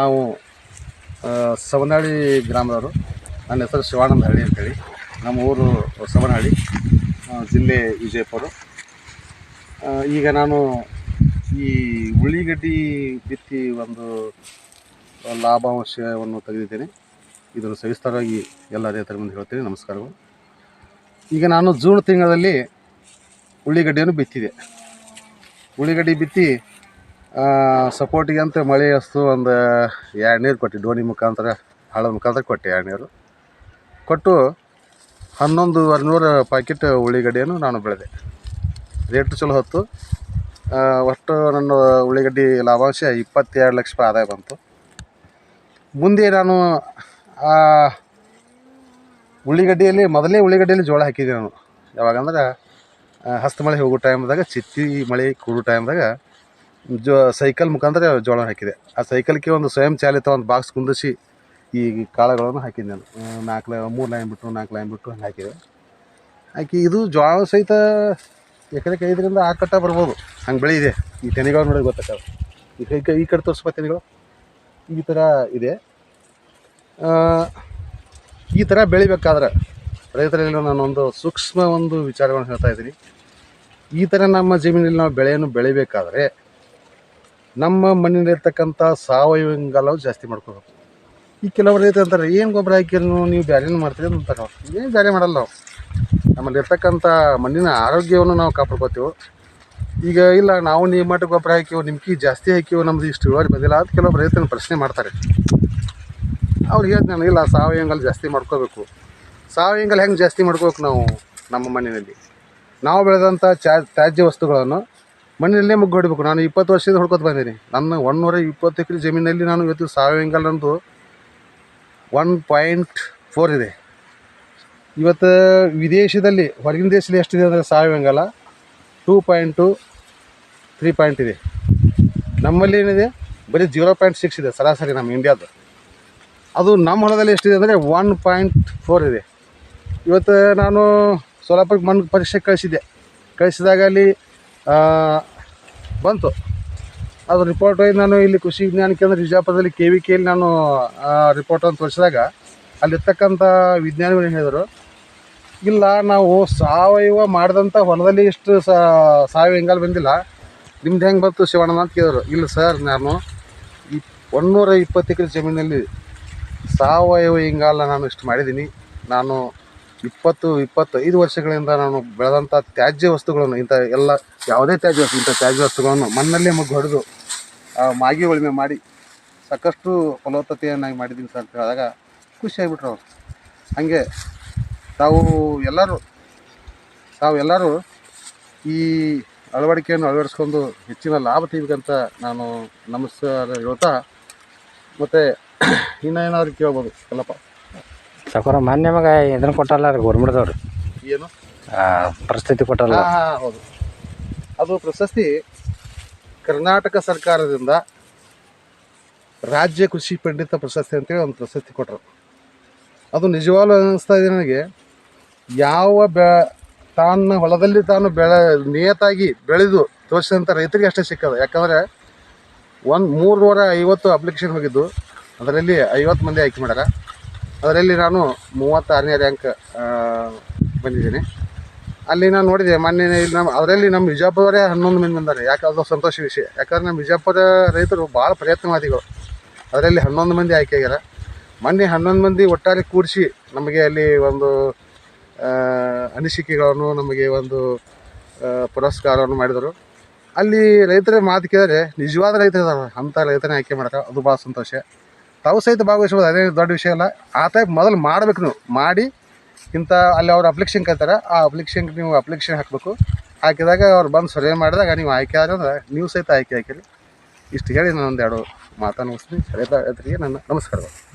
ನಾವು ಸವನಹಳ್ಳಿ ಗ್ರಾಮದವರು. ನನ್ನ ಹೆಸರು ಶಿವಾನಂದ ಹಳ್ಳಿ ಅಂತೇಳಿ. ನಮ್ಮ ಊರು ಸವನಹಳ್ಳಿ ಜಿಲ್ಲೆ ವಿಜಯಪುರ. ಈಗ ನಾನು ಈ ಉಳ್ಳಿಗಡ್ಡಿ ಬಿತ್ತಿ ಒಂದು ಲಾಭಾಂಶವನ್ನು ತೆಗೆದಿದ್ದೇನೆ. ಇದನ್ನು ಸವಿಸ್ತಾರವಾಗಿ ಎಲ್ಲ ರೈತರ ಮುಂದೆ ಹೇಳ್ತೀನಿ. ನಮಸ್ಕಾರಗಳು. ಈಗ ನಾನು ಜೂನ್ ತಿಂಗಳಲ್ಲಿ ಉಳ್ಳಿಗಡ್ಡೆಯನ್ನು ಬಿತ್ತಿದೆ. ಉಳ್ಳಿಗಡ್ಡೆ ಬಿತ್ತಿ ಸಪೋರ್ಟಿಗೆ ಅಂತ ಮಳೆ ಅಷ್ಟು ಒಂದು ಎರಡು ನೀರು ಕೊಟ್ಟೆ ಡೋಣಿ ಮುಖಾಂತರ, ಹಳ್ಳದ ಮುಖಾಂತರ ಕೊಟ್ಟೆ ಎರಡು ನೀರು. ಕೊಟ್ಟು ಹನ್ನೊಂದುವರೆ ನೂರು ಪ್ಯಾಕೆಟ್ ಉಳ್ಳಿಗಡ್ಡೆಯನ್ನು ನಾನು ಬೆಳೆದೆ. ರೇಟ್ ಚಲೋ ಹೊತ್ತು. ಒಟ್ಟು ನನ್ನ ಉಳ್ಳಿಗಡ್ಡೆ ಲಾಭಾಂಶ ಇಪ್ಪತ್ತೆರಡು ಲಕ್ಷ ರೂಪಾಯಿ ಆದಾಯ ಬಂತು. ಮುಂದೆ ನಾನು ಉಳ್ಳಿಗಡ್ಡೆಯಲ್ಲಿ, ಮೊದಲೇ ಉಳ್ಳಿಗಡ್ಡೆಯಲ್ಲಿ ಜೋಳ ಹಾಕಿದ್ದೆ ನಾನು. ಯಾವಾಗಂದ್ರೆ ಹಸ್ತ ಮಳೆ ಹೋಗೋ ಟೈಮ್ದಾಗ ಚಿತ್ತಿ ಮಳೆ ಕೂಡೋ ಟೈಮ್ದಾಗ ಜೋ ಸೈಕಲ್ ಮುಖಾಂತರ ಜೋಳ ಹಾಕಿದೆ. ಆ ಸೈಕಲ್ಗೆ ಒಂದು ಸ್ವಯಂ ಚಾಲಿತ ಒಂದು ಬಾಕ್ಸ್ ಕುಂದಿಸಿ ಈ ಕಾಳುಗಳನ್ನು ಹಾಕಿದ್ದೆ ನಾನು. ನಾಲ್ಕು ಲೈ, ಮೂರು ಲೈನ್ ಬಿಟ್ಟು, ನಾಲ್ಕು ಲೈನ್ ಬಿಟ್ಟು ಹಂಗೆ ಹಾಕಿದೆ. ಹಾಕಿ ಇದು ಜೋಳ ಸಹಿತ ಎಕರೆಗೆ ಐದರಿಂದ ಆರು ಕಟ್ಟ ಬರ್ಬೋದು. ಹಂಗೆ ಇದೆ ಈ ತೆನೆಗಳು ನೋಡಿ ಗೊತ್ತಾಗ ಈ ಕೈ ಈ ಕಡೆ ತೋರಿಸ್ಬ ತೆನೆಗಳು. ಈ ಥರ ಇದೆ. ಈ ಥರ ಬೆಳಿಬೇಕಾದ್ರೆ ರೈತರಲ್ಲಿ ನಾನೊಂದು ಸೂಕ್ಷ್ಮ ಒಂದು ವಿಚಾರಗಳನ್ನು ಹೇಳ್ತಾ ಇದ್ದೀನಿ. ಈ ಥರ ನಮ್ಮ ಜಮೀನಲ್ಲಿ ನಾವು ಬೆಳೆಯನ್ನು ಬೆಳಿಬೇಕಾದ್ರೆ ನಮ್ಮ ಮಣ್ಣಿನಲ್ಲಿರ್ತಕ್ಕಂಥ ಸಾವಯವ ಇಂಗಾಲವು ಜಾಸ್ತಿ ಮಾಡ್ಕೋಬೇಕು. ಈ ಕೆಲವರು ರೈತ ಅಂತಾರೆ ಏನು ಗೊಬ್ಬರ ಹಾಕಿರೋ ನೀವು? ಬ್ಯಾರೇನು ಮಾಡ್ತೀರಿ? ಅಂತ ಏನು ಬ್ಯಾರೆ ಮಾಡಲ್ಲ ನಾವು ನಮ್ಮಲ್ಲಿ ಇರ್ತಕ್ಕಂಥ ಮಣ್ಣಿನ ಆರೋಗ್ಯವನ್ನು ನಾವು ಕಾಪಾಡ್ಕೋತೀವಿ. ಈಗ ಇಲ್ಲ, ನಾವು ನೀವು ಮಟ್ಟ ಗೊಬ್ಬರ ಹಾಕಿವು, ನಿಮ್ಗೆ ಜಾಸ್ತಿ ಹಾಕಿವು, ನಮ್ದು ಇಷ್ಟು ಇಳುವರಿ ಬಂದಿಲ್ಲ ಅಂತ ಕೆಲವೊಬ್ಬರು ರೈತನ ಪ್ರಶ್ನೆ ಮಾಡ್ತಾರೆ. ಅವ್ರು ಹೇಳ್ತಾನೆ ಇಲ್ಲ, ಸಾವಯವ ಇಂಗಾಲ ಜಾಸ್ತಿ ಮಾಡ್ಕೋಬೇಕು. ಸಾವಯವ ಇಂಗಾಲ ಹೆಂಗೆ ಜಾಸ್ತಿ ಮಾಡ್ಕೋಬೇಕು ನಾವು ನಮ್ಮ ಮಣ್ಣಿನಲ್ಲಿ? ನಾವು ಬೆಳೆದಂಥ ತ್ಯಾಜ್ಯ ವಸ್ತುಗಳನ್ನು ಮಣ್ಣಿನಲ್ಲೇ ಮುಗ್ಗು ಹೊಡಿಬೇಕು. ನಾನು ಇಪ್ಪತ್ತು ವರ್ಷದಿಂದ ಹೊಡ್ಕೊತ ಬಂದೀನಿ ನನ್ನ ಒಂದೂರ ಇಪ್ಪತ್ತು ಎಕರೆ ಜಮೀನಲ್ಲಿ ನಾನು ಇವತ್ತು ಸಾವಯವ ಇಂಗಾಲ ನಂದು ಒನ್ ಪಾಯಿಂಟ್ ಫೋರ್ ಇದೆ. ಇವತ್ತು ವಿದೇಶದಲ್ಲಿ, ಹೊರಗಿನ ದೇಶದಲ್ಲಿ ಎಷ್ಟಿದೆ ಅಂದರೆ ಸಾವಯವ ಇಂಗಾಲ? ಟೂ ಟು ತ್ರೀ ಪಾಯಿಂಟ್ ಇದೆ. ನಮ್ಮಲ್ಲಿ ಏನಿದೆ? ಬರೀ ಜೀರೋ ಪಾಯಿಂಟ್ ಸಿಕ್ಸ್ ಇದೆ ಸರಾಸರಿ ನಮ್ಮ ಇಂಡಿಯಾದ ಅದು ನಮ್ಮ ಹೊಲದಲ್ಲಿ ಎಷ್ಟಿದೆ ಅಂದರೆ ಒನ್ ಪಾಯಿಂಟ್ ಫೋರ್ ಇದೆ. ಇವತ್ತು ನಾನು ಸೋಲಾಪುರಕ್ಕೆ ಮಣ್ಣು ಪರೀಕ್ಷೆ ಕಳಿಸಿದ್ದೆ. ಕಳಿಸಿದಾಗ ಅಲ್ಲಿ ಬಂತು. ಅದು ರಿಪೋರ್ಟ್ ಹೋಗಿ ನಾನು ಇಲ್ಲಿ ಕೃಷಿ ವಿಜ್ಞಾನ ಕೇಂದ್ರ ವಿಜಯಪುರದಲ್ಲಿ ಕೆ ವಿ ಕೆಯಲ್ಲಿ ನಾನು ರಿಪೋರ್ಟನ್ನು ತೋರಿಸಿದಾಗ ಅಲ್ಲಿರ್ತಕ್ಕಂಥ ವಿಜ್ಞಾನಿಗಳು ಹೇಳಿದರು, ಇಲ್ಲ, ನಾವು ಸಾವಯವ ಮಾಡಿದಂಥ ಹೊಲದಲ್ಲಿ ಇಷ್ಟು ಸಾವಯವ ಇಂಗಾಲ ಬಂದಿಲ್ಲ. ನಿಮ್ದು ಹೆಂಗೆ ಬಂತು ಶಿವಣ್ಣ ಅಂತ ಕೇಳಿದ್ರು. ಇಲ್ಲ ಸರ್, ನಾನು ಇಪ್ ಒಂದೂರ ಇಪ್ಪತ್ತು ಎಕರೆ ಜಮೀನಲ್ಲಿ ಸಾವಯವ ಇಂಗಾಲ ನಾನು ಇಷ್ಟು ಮಾಡಿದ್ದೀನಿ. ನಾನು ಇಪ್ಪತ್ತು ಇಪ್ಪತ್ತೈದು ವರ್ಷಗಳಿಂದ ನಾನು ಬೆಳೆದಂಥ ತ್ಯಾಜ್ಯ ವಸ್ತುಗಳನ್ನು, ಇಂಥ ಎಲ್ಲ, ಯಾವುದೇ ತ್ಯಾಜ್ಯ ವಸ್ತು, ಇಂಥ ತ್ಯಾಜ್ಯ ವಸ್ತುಗಳನ್ನು ಮಣ್ಣಲ್ಲೇ ಮಗ್ಗು ಹೊಡೆದು ಮಾಗಿ ಉಳುಮೆ ಮಾಡಿ, ಸಾಕಷ್ಟು ಫಲವತ್ತತೆಯನ್ನಾಗಿ ಮಾಡಿದ್ದೀನಿ ಸರ್ ಅಂತ ಹೇಳಿದಾಗ ಖುಷಿಯಾಗಿಬಿಟ್ರು ಅವರು. ಹಾಗೆ ತಾವು ಎಲ್ಲರೂ ತಾವು ಎಲ್ಲರೂ ಈ ಅಳವಡಿಕೆಯನ್ನು ಅಳವಡಿಸ್ಕೊಂಡು ಹೆಚ್ಚಿನ ಲಾಭ ತೆಗಿಬೇಕಂತ ನಾನು ನಮಸ್ಕಾರ ಹೇಳ್ತಾ, ಮತ್ತು ಇನ್ನೂ ಏನಾದ್ರು ಕೇಳ್ಬೋದು ಎಲ್ಲಪ್ಪ ಸಾಕೋರ ಮಾನ್ಯ ಮಗ ಇದನ್ನ ಕೊಟ್ಟಲ್ಲ ರೀ ಗೌರ್ಮೆಂಟ್ದವ್ರು. ಏನು? ಪ್ರಶಸ್ತಿ ಕೊಟ್ಟಲ್ಲ. ಹಾ, ಹಾ, ಹೌದು. ಅದು ಪ್ರಶಸ್ತಿ ಕರ್ನಾಟಕ ಸರ್ಕಾರದಿಂದ ರಾಜ್ಯ ಕೃಷಿ ಪಂಡಿತ ಪ್ರಶಸ್ತಿ ಅಂತೇಳಿ ಒಂದು ಪ್ರಶಸ್ತಿ ಕೊಟ್ಟರು ಅದು ನಿಜವಾಗ್ಲೂ ಅನ್ನಿಸ್ತಾ ಇದೆ ನನಗೆ. ಯಾವ ಬೆ ತನ್ನ ಹೊಲದಲ್ಲಿ ತಾನು ಬೆಳೆ ನಿಯತಾಗಿ ಬೆಳೆದು ತೋರಿಸಿದಂಥ ರೈತರಿಗೆ ಅಷ್ಟೇ ಸಿಕ್ಕದು. ಯಾಕಂದರೆ ಒಂದು ಮೂರುವರೆ ಐವತ್ತು ಅಪ್ಲಿಕೇಶನ್ ಹೋಗಿದ್ದು. ಅದರಲ್ಲಿ ಐವತ್ತು ಮಂದಿ ಆಯ್ಕೆ ಮಾಡ್ಯಾರ. ಅದರಲ್ಲಿ ನಾನು ಮೂವತ್ತಾರನೇ ರ್ಯಾಂಕ್ ಬಂದಿದ್ದೀನಿ. ಅಲ್ಲಿ ನಾನು ನೋಡಿದೆ, ಮೊನ್ನೆ ಇಲ್ಲಿ ನಮ್ಮ, ಅದರಲ್ಲಿ ನಮ್ಮ ಬಿಜಾಪುರವರೇ ಹನ್ನೊಂದು ಮಂದಿ ಬಂದಾರೆ. ಯಾಕೆ, ಅದು ಸಂತೋಷ ವಿಷಯ. ಯಾಕಂದ್ರೆ ನಮ್ಮ ಬಿಜಾಪುರ ರೈತರು ಭಾಳ ಪ್ರಯತ್ನವಾದಿಗಳು. ಅದರಲ್ಲಿ ಹನ್ನೊಂದು ಮಂದಿ ಆಯ್ಕೆ ಆಗ್ಯಾರ ಮೊನ್ನೆ ಹನ್ನೊಂದು ಮಂದಿ ಒಟ್ಟಾರೆ ಕೂಡಿಸಿ ನಮಗೆ ಅಲ್ಲಿ ಒಂದು ಅನಿಸಿಕೆಗಳನ್ನು, ನಮಗೆ ಒಂದು ಪುರಸ್ಕಾರವನ್ನು ಮಾಡಿದರು. ಅಲ್ಲಿ ರೈತರ ಮಾತು ಕೇಳಿದ್ರೆ, ನಿಜವಾದ ರೈತರು ಇದ್ದಾರೆ ಅಂಥ ರೈತನೇ ಆಯ್ಕೆ ಮಾಡ್ತಾರೆ. ಅದು ಭಾಳ ಸಂತೋಷ. ತಾವು ಸಹಿತ ಭಾಗವಹಿಸ್ಬೋದು ಅದೇ ದೊಡ್ಡ ವಿಷಯ ಅಲ್ಲ. ಆ ಟೈಪ್ ಮೊದಲು ಮಾಡ್ಬೇಕು ನೀವು. ಮಾಡಿ ಇಂಥ ಅಲ್ಲಿ ಅವ್ರು ಅಪ್ಲಿಕೇಶನ್ ಕೇಳ್ತಾರೆ ಆ ಅಪ್ಲಿಕೇಶನ್ಗೆ ನೀವು ಅಪ್ಲಿಕೇಶನ್ ಹಾಕಬೇಕು. ಹಾಕಿದಾಗ ಅವ್ರು ಬಂದು ಸರ್ವೆ ಮಾಡಿದಾಗ ನೀವು ಆಯ್ಕೆ ಆದ್ರೆ ನೀವು ಸಹಿತ ಆಯ್ಕೆ ಹಾಕಿರಿ. ಇಷ್ಟು ಹೇಳಿ ನಾನು ಒಂದೆರಡು ಮಾತನ್ನು ಮುಗಿಸ್ತೀನಿ. ರೈತ ನನ್ನ ನಮಸ್ಕಾರಗಳು.